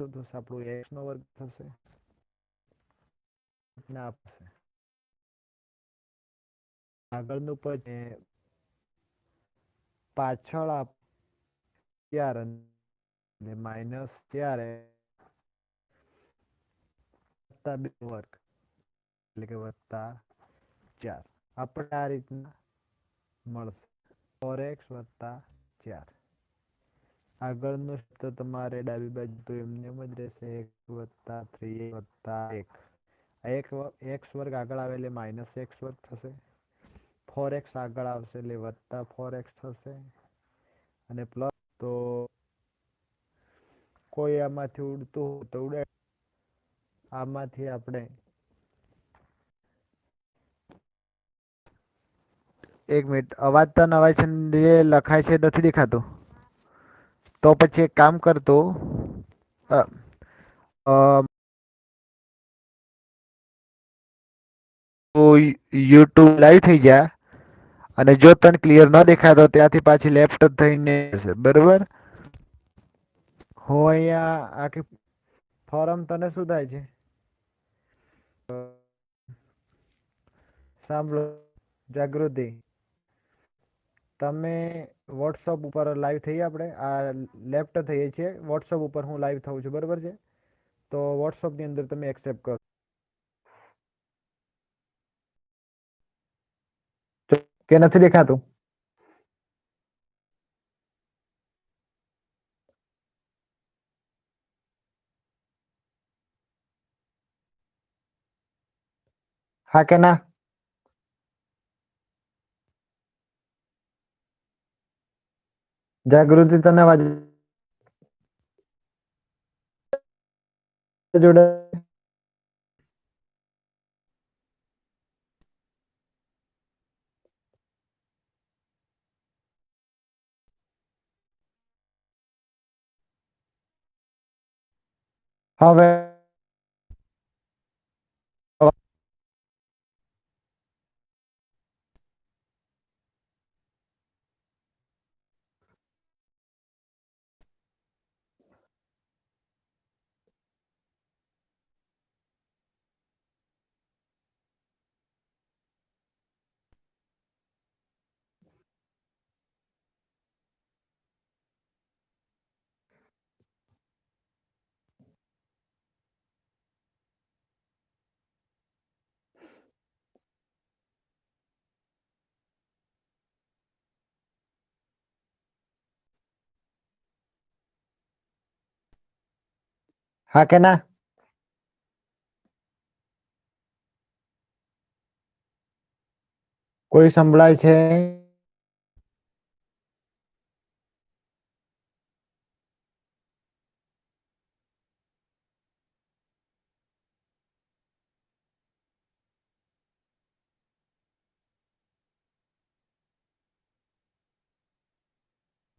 થશે આપણું એક્સ નો વર્ગ થશે આપશે આગળનું પદ પાછળ આપ ચાર અને માઇનસ ત્યારે વત્તા બે વર્ગ એટલે કે વત્તા ચાર આપણે આ રીતના મળશે ફોર એક્સ વત્તા ચાર આગળનું તો તમારે ડાબી બાજુ તો એમને એમ જ રહેશે એક વત્તા થ્રી વત્તા એક. એક એક્સ વર્ગ આગળ આવે એટલે માઇનસ એક્સ વર્ગ થશે. ફોર એક્સ આગળ આવશે એટલે વત્તા ફોર એક્સ થશે. અને પ્લસ તો કોઈ આમાંથી ઉડતું હોય તો ઉડે. આમાંથી આપણે એક મિનિટ અવાજ તો નવાય છે લખાય છે નથી દેખાતું. તો પછી એક કામ કરતો યુટ્યુબ લાઈવ થઈ જા અને જો તને ક્લિયર ન દેખાય તો ત્યાંથી પાછી લેફ્ટ થઈને બરોબર? હું અહીંયા આખી ફોરમ તને શું થાય છે સાંભળો, જાગૃતિ. તમે વોટ્સઅપ ઉપર લાઈવ થઈએ આપણે. આ લેફ્ટ થઈએ છીએ. વોટ્સઅપ ઉપર હું લાઈવ થઉં છું. બરાબર છે? તો વોટ્સઅપની અંદર તમે એક્સેપ્ટ કરો. કે નથી દેખાતું? હા કે ના? જાગૃતિ તને જોડે. હવે હા કે ના? કોઈ સંભળાય છે?